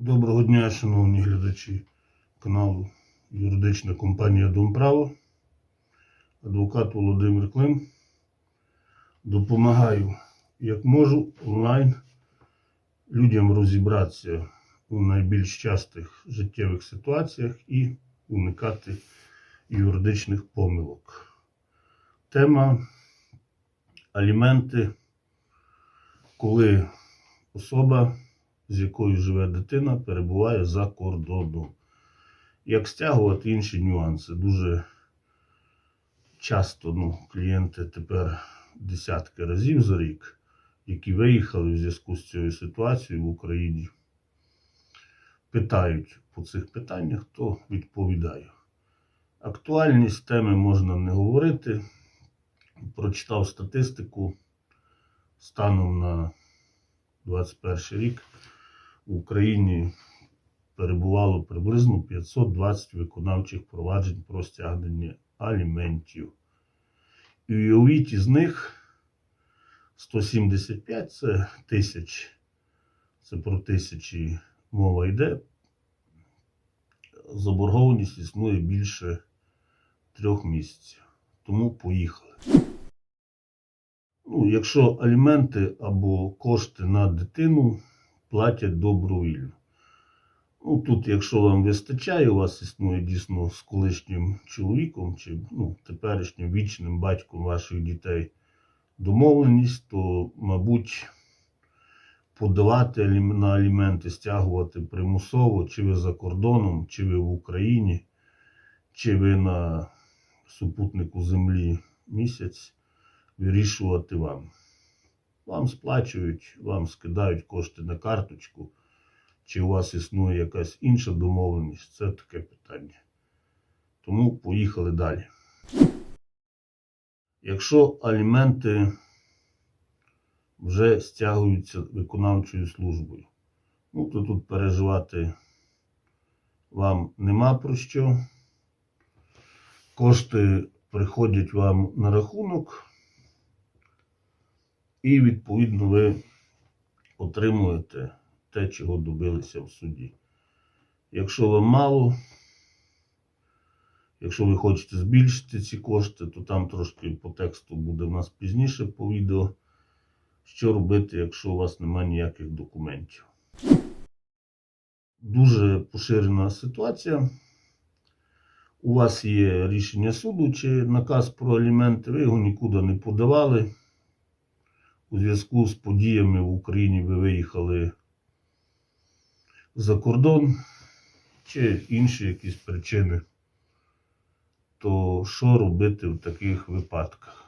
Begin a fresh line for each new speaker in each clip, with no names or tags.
Доброго дня, шановні глядачі каналу Юридична компанія Домправо. Адвокат Володимир Клим. Допомагаю, як можу, онлайн людям розібратися у найбільш частих життєвих ситуаціях і уникати юридичних помилок. Тема аліменти, коли особа з якою живе дитина, перебуває за кордоном. Як стягувати інші нюанси? Дуже часто ну, клієнти тепер десятки разів за рік, які виїхали в зв'язку з цією ситуацією в Україні, питають по цих питаннях, то відповідаю. Актуальність теми можна не говорити. Прочитав статистику станом на 21 рік в Україні перебувало приблизно 520 виконавчих проваджень про стягнення аліментів. І уявіть із них 175 це тисяч, це про тисячі мова йде. Заборгованість існує більше трьох місяців. Тому поїхали. Ну, якщо аліменти або кошти на дитину платять добровільно. Ну, тут, якщо вам вистачає, у вас існує дійсно з колишнім чоловіком чи ну, теперішнім вічним батьком ваших дітей домовленість, то, мабуть, подавати на аліменти, стягувати примусово, чи ви за кордоном, чи ви в Україні, чи ви на супутнику землі місяць, вирішувати вам. Вам сплачують, вам скидають кошти на карточку, чи у вас існує якась інша домовленість, це таке питання. Тому поїхали далі. Якщо аліменти вже стягуються виконавчою службою, ну то тут переживати вам нема про що. Кошти приходять вам на рахунок, і відповідно ви отримуєте те, чого добилися в суді. Якщо вам мало, якщо ви хочете збільшити ці кошти, то там трошки по тексту буде в нас пізніше по відео. Що робити, якщо у вас немає ніяких документів? Дуже поширена ситуація. У вас є рішення суду чи наказ про аліменти, ви його нікуди не подавали. У зв'язку з подіями в Україні ви виїхали за кордон чи інші якісь причини, то що робити в таких випадках?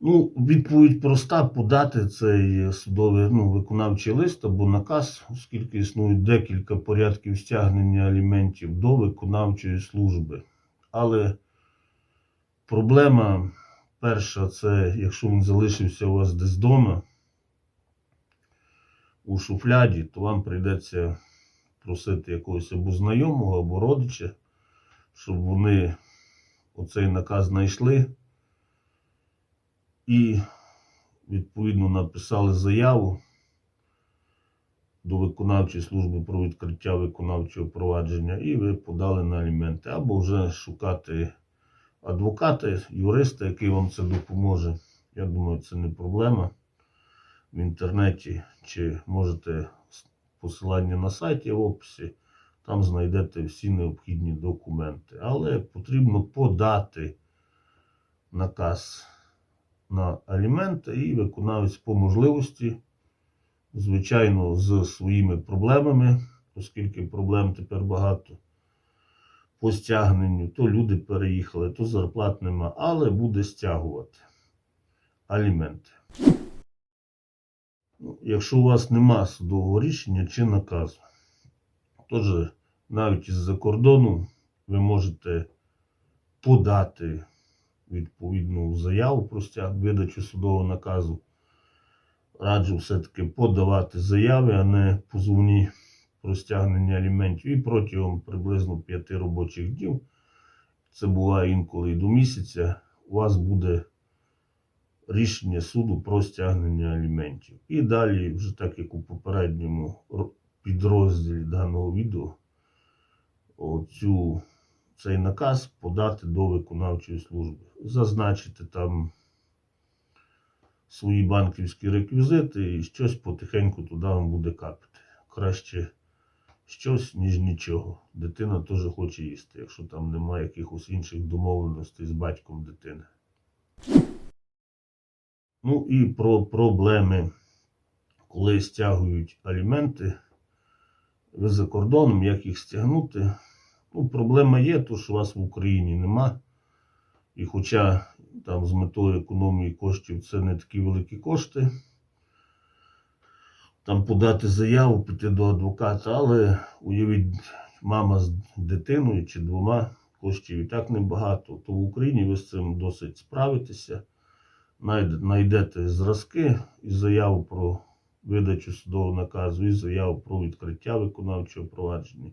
Ну, відповідь проста подати цей судовий ну, виконавчий лист або наказ, оскільки існують декілька порядків стягнення аліментів до виконавчої служби. Але проблема перша це якщо він залишився у вас десь вдома у шуфляді, то вам прийдеться просити якогось або знайомого, або родича, щоб вони оцей наказ знайшли і відповідно написали заяву до виконавчої служби про відкриття виконавчого провадження, і ви подали на аліменти, або вже шукати адвоката, юриста, який вам це допоможе. Я думаю, це не проблема. В інтернеті чи можете посилання на сайті в описі, там знайдете всі необхідні документи. Але потрібно подати наказ на аліменти і виконавець по можливості, звичайно, з своїми проблемами, оскільки проблем тепер багато по стягненню, то люди переїхали, то зарплат нема, але буде стягувати аліменти. Ну, Якщо у вас нема судового рішення чи наказу, тож навіть із-за кордону ви можете подати відповідну заяву про стяг, видачу судового наказу. Раджу все-таки подавати заяви, а не позовні про стягнення аліментів. І протягом приблизно 5 робочих днів, це буває інколи і до місяця, у вас буде рішення суду про стягнення аліментів. І далі, вже так як у попередньому підрозділі даного відео оцю, цей наказ подати до виконавчої служби. Зазначити там свої банківські реквізити і щось потихеньку туди вам буде капати. Краще щось, ніж нічого. Дитина теж хоче їсти, якщо там немає якихось інших домовленостей з батьком дитини. Ну і про проблеми, коли стягують аліменти. Ви за кордоном, як їх стягнути? Ну, проблема є, то що вас в Україні нема. І хоча там з метою економії коштів це не такі великі кошти, там подати заяву, піти до адвоката, але уявіть, мама з дитиною чи двома коштів і так небагато, то в Україні ви з цим досить справитеся. Найде- Найдете зразки і заяву про видачу судового наказу, і заяву про відкриття виконавчого провадження.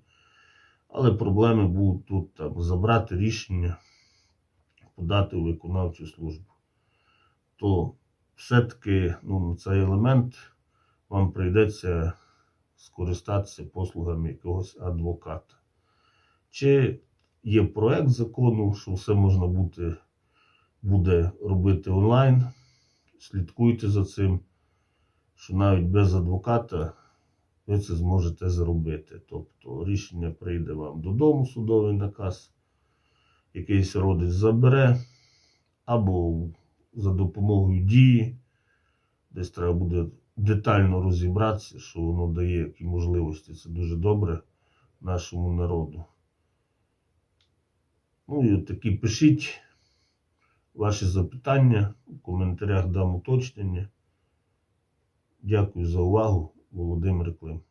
Але проблеми будуть тут там, забрати рішення, подати у виконавчу службу. То все-таки ну, цей елемент вам прийдеться скористатися послугами якогось адвоката. Чи є проект закону, що все можна бути, буде робити онлайн? Слідкуйте за цим, що навіть без адвоката ви це зможете зробити. Тобто рішення прийде вам додому, судовий наказ, якийсь родич забере, або за допомогою дії, десь треба буде детально розібратися, що воно дає які можливості. Це дуже добре нашому народу. Ну і такі пишіть ваші запитання, у коментарях дам уточнення. Дякую за увагу, Володимир Клим.